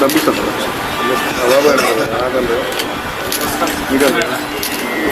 డబ్బిస్తాం కదా అలా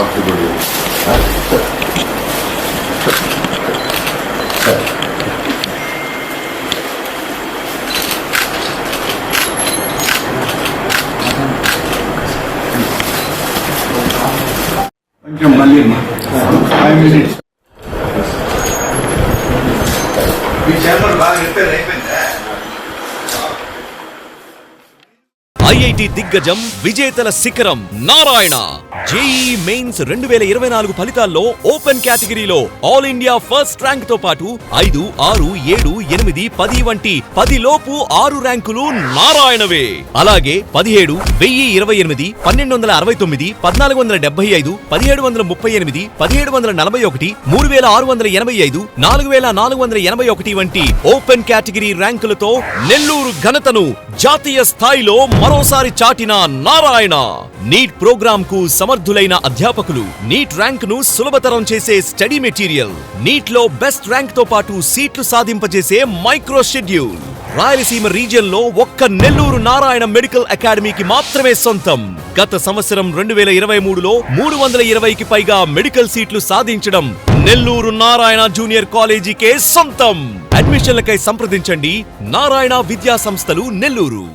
काफ़ी बढ़िया फाइव मिनट चैनल भाग ఐఐటి దిగ్గజం విజేతల శిఖరం నారాయణ. జేఈ మెయిన్స్ రెండు వేల ఇరవై నాలుగు ఫలితాల్లో ఓపెన్ కేటగిరీలో ఆల్ ఇండియా ఫస్ట్ ర్యాంక్తో పాటు ఐదు ఆరు ఏడు ఎనిమిది పది వంటి పది లోపు ఆరు ర్యాంకులు నారాయణవే. అలాగే పదిహేడు వెయ్యి ఇరవై ఎనిమిది పన్నెండు వందల అరవై తొమ్మిది పద్నాలుగు వందల డెబ్బై ఐదు పదిహేడు వందల ముప్పై ఎనిమిది పదిహేడు వందల నలభై ఒకటి మూడు వేల ఆరు వందల ఎనభై ఐదు నాలుగు వేల నాలుగు వందల ఎనభై ఒకటి వంటి ఓపెన్ కేటగిరీ ర్యాంకులతో నెల్లూరు ఘనతను జాతీయ స్థాయిలో మరో మరోసారి చాటిన నారాయణ. నీట్ ప్రోగ్రామ్కు సమర్థులైన అధ్యాపకులు నీట్ ర్యాంక్ను సులభతరం చేసే స్టడీ మెటీరియల్ నీట్లో బెస్ట్ ర్యాంక్తో పాటు సీట్లు సాధింపజేసే మైక్రో షెడ్యూల్. రాయలసీమ రీజియన్లో ఒక్క నెల్లూరు నారాయణ మెడికల్ అకాడమీకి మాత్రమే సొంతం. గత సంవత్సరం రెండు వేల ఇరవై మూడులో మూడు వందల ఇరవైకి పైగా మెడికల్ సీట్లు సాధించడం నెల్లూరు నారాయణ జూనియర్ కాలేజీకే సొంతం. అడ్మిషన్లకై సంప్రదించండి. నారాయణ విద్యా సంస్థలు నెల్లూరు.